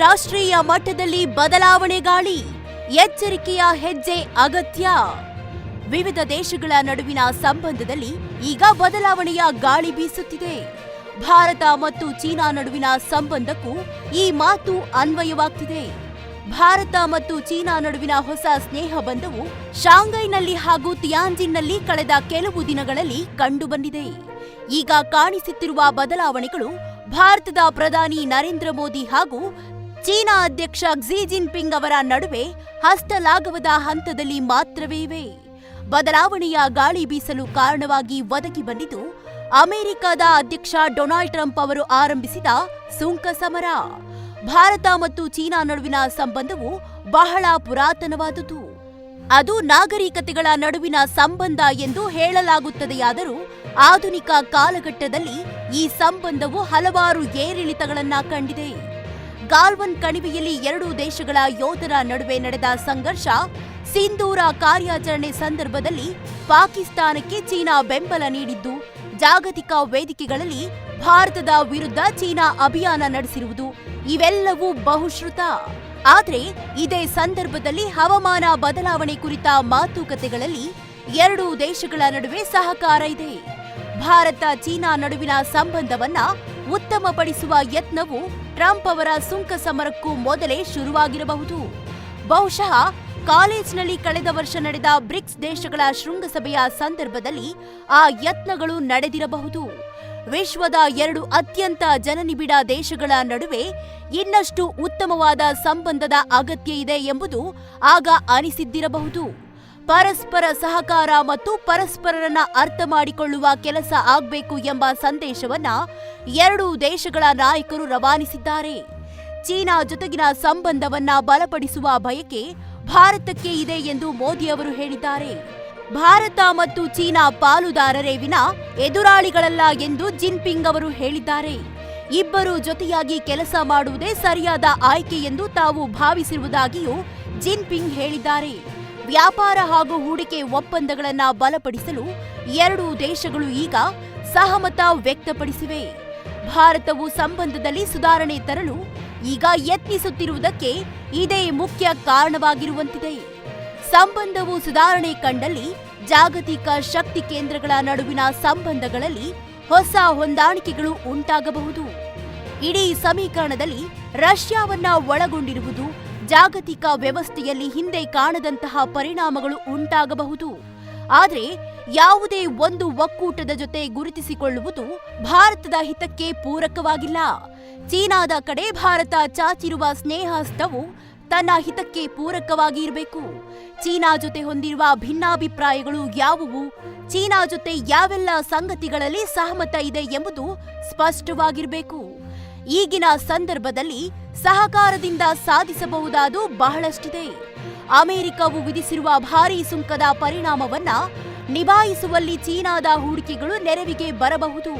ಅಂತಾರಾಷ್ಟ್ರೀಯ ಮಟ್ಟದಲ್ಲಿ ಬದಲಾವಣೆ ಗಾಳಿ, ಎಚ್ಚರಿಕೆಯ ಹೆಜ್ಜೆ ಅಗತ್ಯ. ವಿವಿಧ ದೇಶಗಳ ನಡುವಿನ ಸಂಬಂಧದಲ್ಲಿ ಈಗ ಬದಲಾವಣೆಯ ಗಾಳಿ ಬೀಸುತ್ತಿದೆ. ಭಾರತ ಮತ್ತು ಚೀನಾ ನಡುವಿನ ಸಂಬಂಧಕ್ಕೂ ಈ ಮಾತು ಅನ್ವಯವಾಗ್ತಿದೆ. ಭಾರತ ಮತ್ತು ಚೀನಾ ನಡುವಿನ ಹೊಸ ಸ್ನೇಹ ಬಂಧವು ಶಾಂಘೈನಲ್ಲಿ ಹಾಗೂ ತಿಯಾಂಜಿನ್ನಲ್ಲಿ ಕಳೆದ ಕೆಲವು ದಿನಗಳಲ್ಲಿ ಕಂಡುಬಂದಿದೆ. ಈಗ ಕಾಣಿಸುತ್ತಿರುವ ಬದಲಾವಣೆಗಳು ಭಾರತದ ಪ್ರಧಾನಿ ನರೇಂದ್ರ ಮೋದಿ ಹಾಗೂ ಚೀನಾ ಅಧ್ಯಕ್ಷ ಕ್ಸಿ ಜಿನ್ಪಿಂಗ್ ಅವರ ನಡುವೆ ಹಸ್ತಲಾಗವದ ಹಂತದಲ್ಲಿ ಮಾತ್ರವೇ ಇವೆ ಬದಲಾವಣೆಯ ಗಾಳಿ ಬೀಸಲು ಕಾರಣವಾಗಿ ಒದಗಿ ಬಂದಿದ್ದು, ಅಮೆರಿಕದ ಅಧ್ಯಕ್ಷ ಡೊನಾಲ್ಡ್ ಟ್ರಂಪ್ ಅವರು ಆರಂಭಿಸಿದ ಸುಂಕ ಸಮರ. ಭಾರತ ಮತ್ತು ಚೀನಾ ನಡುವಿನ ಸಂಬಂಧವು ಬಹಳ ಪುರಾತನವಾದುದು. ಅದು ನಾಗರಿಕತೆಗಳ ನಡುವಿನ ಸಂಬಂಧ ಎಂದು ಹೇಳಲಾಗುತ್ತದೆಯಾದರೂ, ಆಧುನಿಕ ಕಾಲಘಟ್ಟದಲ್ಲಿ ಈ ಸಂಬಂಧವು ಹಲವಾರು ಏರಿಳಿತಗಳನ್ನು ಕಂಡಿದೆ. ಗಾಲ್ವನ್ ಕಣಿವೆಯಲ್ಲಿ ಎರಡೂ ದೇಶಗಳ ಯೋಧರ ನಡುವೆ ನಡೆದ ಸಂಘರ್ಷ ಸಿಂಧೂರ ಕಾರ್ಯಾಚರಣೆ ಸಂದರ್ಭದಲ್ಲಿ ಪಾಕಿಸ್ತಾನಕ್ಕೆ ಚೀನಾ ಬೆಂಬಲ ನೀಡಿದ್ದು, ಜಾಗತಿಕ ವೇದಿಕೆಗಳಲ್ಲಿ ಭಾರತದ ವಿರುದ್ಧ ಚೀನಾ ಅಭಿಯಾನ ನಡೆಸಿರುವುದು ಇವೆಲ್ಲವೂ ಬಹುಶ್ರುತ. ಆದರೆ ಇದೇ ಸಂದರ್ಭದಲ್ಲಿ ಹವಾಮಾನ ಬದಲಾವಣೆ ಕುರಿತ ಮಾತುಕತೆಗಳಲ್ಲಿ ಎರಡೂ ದೇಶಗಳ ನಡುವೆ ಸಹಕಾರ ಇದೆ. ಭಾರತ ಚೀನಾ ನಡುವಿನ ಸಂಬಂಧವನ್ನ ಉತ್ತಮಪಡಿಸುವ ಯತ್ನವು ಟ್ರಂಪ್ ಅವರ ಸುಂಕ ಸಮರಕ್ಕೂ ಮೊದಲೇ ಶುರುವಾಗಿರಬಹುದು. ಬಹುಶಃ ಕಾಲೇಜ್ನಲ್ಲಿ ಕಳೆದ ವರ್ಷ ನಡೆದ ಬ್ರಿಕ್ಸ್ ದೇಶಗಳ ಶೃಂಗಸಭೆಯ ಸಂದರ್ಭದಲ್ಲಿ ಆ ಯತ್ನಗಳು ನಡೆದಿರಬಹುದು. ವಿಶ್ವದ ಎರಡು ಅತ್ಯಂತ ಜನನಿಬಿಡ ದೇಶಗಳ ನಡುವೆ ಇನ್ನಷ್ಟು ಉತ್ತಮವಾದ ಸಂಬಂಧದ ಅಗತ್ಯ ಇದೆ ಎಂಬುದು ಆಗ ಅನಿಸಿದ್ದಿರಬಹುದು. ಪರಸ್ಪರ ಸಹಕಾರ ಮತ್ತು ಪರಸ್ಪರರನ್ನ ಅರ್ಥ ಮಾಡಿಕೊಳ್ಳುವ ಕೆಲಸ ಆಗಬೇಕು ಎಂಬ ಸಂದೇಶವನ್ನ ಎರಡೂ ದೇಶಗಳ ನಾಯಕರು ರವಾನಿಸಿದ್ದಾರೆ. ಚೀನಾ ಜೊತೆಗಿನ ಸಂಬಂಧವನ್ನ ಬಲಪಡಿಸುವ ಬಯಕೆ ಭಾರತಕ್ಕೆ ಇದೆ ಎಂದು ಮೋದಿ ಅವರು ಹೇಳಿದ್ದಾರೆ. ಭಾರತ ಮತ್ತು ಚೀನಾ ಪಾಲುದಾರರೇ ವಿನ ಎದುರಾಳಿಗಳಲ್ಲ ಎಂದು ಜಿನ್ಪಿಂಗ್ ಅವರು ಹೇಳಿದ್ದಾರೆ. ಇಬ್ಬರು ಜೊತೆಯಾಗಿ ಕೆಲಸ ಮಾಡುವುದೇ ಸರಿಯಾದ ಆಯ್ಕೆ ಎಂದು ತಾವು ಭಾವಿಸಿರುವುದಾಗಿಯೂ ಜಿನ್ಪಿಂಗ್ ಹೇಳಿದ್ದಾರೆ. ವ್ಯಾಪಾರ ಹಾಗೂ ಹೂಡಿಕೆ ಒಪ್ಪಂದಗಳನ್ನು ಬಲಪಡಿಸಲು ಎರಡೂ ದೇಶಗಳು ಈಗ ಸಹಮತ ವ್ಯಕ್ತಪಡಿಸಿವೆ. ಭಾರತವು ಸಂಬಂಧದಲ್ಲಿ ಸುಧಾರಣೆ ತರಲು ಈಗ ಯತ್ನಿಸುತ್ತಿರುವುದಕ್ಕೆ ಇದೇ ಮುಖ್ಯ ಕಾರಣವಾಗಿರುವಂತಿದೆ. ಸಂಬಂಧವು ಸುಧಾರಣೆ ಕಂಡಲ್ಲಿ ಜಾಗತಿಕ ಶಕ್ತಿ ಕೇಂದ್ರಗಳ ನಡುವಿನ ಸಂಬಂಧಗಳಲ್ಲಿ ಹೊಸ ಹೊಂದಾಣಿಕೆಗಳು ಉಂಟಾಗಬಹುದು. ಇಡೀ ಸಮೀಕರಣದಲ್ಲಿ ರಷ್ಯಾವನ್ನ ಒಳಗೊಂಡಿರುವುದು ಜಾಗತಿಕ ವ್ಯವಸ್ಥೆಯಲ್ಲಿ ಹಿಂದೆ ಕಾಣದಂತಹ ಪರಿಣಾಮಗಳು ಉಂಟಾಗಬಹುದು. ಆದರೆ ಯಾವುದೇ ಒಂದು ಒಕ್ಕೂಟದ ಜೊತೆ ಗುರುತಿಸಿಕೊಳ್ಳುವುದು ಭಾರತದ ಹಿತಕ್ಕೆ ಪೂರಕವಾಗಿಲ್ಲ. ಚೀನಾದ ಕಡೆ ಭಾರತ ಚಾಚಿರುವ ಸ್ನೇಹಸ್ತವು ತನ್ನ ಹಿತಕ್ಕೆ ಪೂರಕವಾಗಿ ಇರಬೇಕು ಚೀನಾ ಜೊತೆ ಹೊಂದಿರುವ ಭಿನ್ನಾಭಿಪ್ರಾಯಗಳು ಯಾವುವು? ಚೀನಾ ಜೊತೆ ಯಾವೆಲ್ಲ ಸಂಗತಿಗಳಲ್ಲಿ ಸಹಮತ ಇದೆ ಎಂಬುದು ಸ್ಪಷ್ಟವಾಗಿರಬೇಕು. ಈಗಿನ ಸಂದರ್ಭದಲ್ಲಿ ಸಹಕಾರದಿಂದ ಸಾಧಿಸಬಹುದಾದು ಬಹಳಷ್ಟಿದೆ. ಅಮೆರಿಕವು ವಿಧಿಸಿರುವ ಭಾರೀ ಸುಂಕದ ಪರಿಣಾಮವನ್ನ ನಿಭಾಯಿಸುವಲ್ಲಿ ಚೀನಾದ ಹೂಡಿಕೆಗಳು ನೆರವಿಗೆ ಬರಬಹುದು.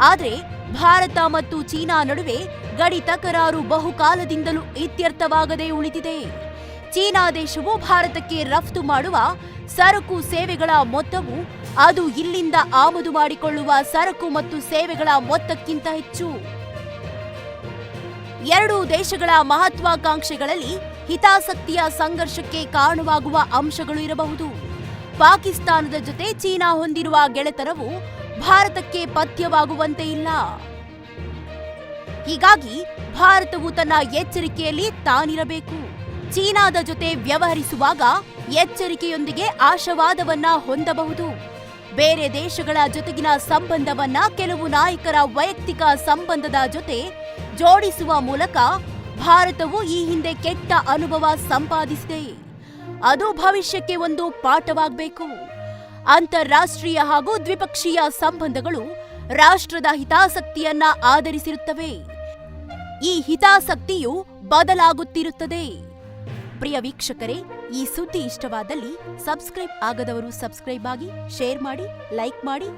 ಆದರೆ ಭಾರತ ಮತ್ತು ಚೀನಾ ನಡುವೆ ಗಡಿ ತಕರಾರು ಬಹುಕಾಲದಿಂದಲೂ ಇತ್ಯರ್ಥವಾಗದೇ ಉಳಿದಿದೆ. ಚೀನಾ ದೇಶವು ಭಾರತಕ್ಕೆ ರಫ್ತು ಮಾಡುವ ಸರಕು ಸೇವೆಗಳ ಮೊತ್ತವು ಅದು ಇಲ್ಲಿಂದ ಆಮದು ಮಾಡಿಕೊಳ್ಳುವ ಸರಕು ಮತ್ತು ಸೇವೆಗಳ ಮೊತ್ತಕ್ಕಿಂತ ಹೆಚ್ಚು. ಎರಡೂ ದೇಶಗಳ ಮಹತ್ವಾಕಾಂಕ್ಷೆಗಳಲ್ಲಿ ಹಿತಾಸಕ್ತಿಯ ಸಂಘರ್ಷಕ್ಕೆ ಕಾರಣವಾಗುವ ಅಂಶಗಳು ಇರಬಹುದು. ಪಾಕಿಸ್ತಾನದ ಜೊತೆ ಚೀನಾ ಹೊಂದಿರುವ ಗೆಳೆತನವು ಭಾರತಕ್ಕೆ ಪಥ್ಯವಾಗುವಂತೆ ಇಲ್ಲ. ಹೀಗಾಗಿ ಭಾರತವು ತನ್ನ ಎಚ್ಚರಿಕೆಯಲ್ಲಿ ತಾನಿರಬೇಕು. ಚೀನಾದ ಜೊತೆ ವ್ಯವಹರಿಸುವಾಗ ಎಚ್ಚರಿಕೆಯೊಂದಿಗೆ ಆಶಾವಾದವನ್ನ ಹೊಂದಬಹುದು. ಬೇರೆ ದೇಶಗಳ ಜೊತೆಗಿನ ಸಂಬಂಧವನ್ನ ಕೆಲವು ನಾಯಕರ ವೈಯಕ್ತಿಕ ಸಂಬಂಧದ ಜೊತೆ ಜೋಡಿಸುವ ಮೂಲಕ ಭಾರತವು ಈ ಹಿಂದೆ ಕೆಟ್ಟ ಅನುಭವ ಸಂಪಾದಿಸಿದೆ. ಅದು ಭವಿಷ್ಯಕ್ಕೆ ಒಂದು ಪಾಠವಾಗಬೇಕು. ಅಂತಾರಾಷ್ಟ್ರೀಯ ಹಾಗೂ ದ್ವಿಪಕ್ಷೀಯ ಸಂಬಂಧಗಳು ರಾಷ್ಟ್ರದ ಹಿತಾಸಕ್ತಿಯನ್ನ ಆಧರಿಸಿರುತ್ತವೆ. ಈ ಹಿತಾಸಕ್ತಿಯು ಬದಲಾಗುತ್ತಿರುತ್ತದೆ. ಪ್ರಿಯ ವೀಕ್ಷಕರೇ, ಈ ಸುದ್ದಿ ಇಷ್ಟವಾದಲ್ಲಿ ಸಬ್ಸ್ಕ್ರೈಬ್ ಆಗದವರು ಸಬ್ಸ್ಕ್ರೈಬ್ ಆಗಿ, ಶೇರ್ ಮಾಡಿ, ಲೈಕ್ ಮಾಡಿ.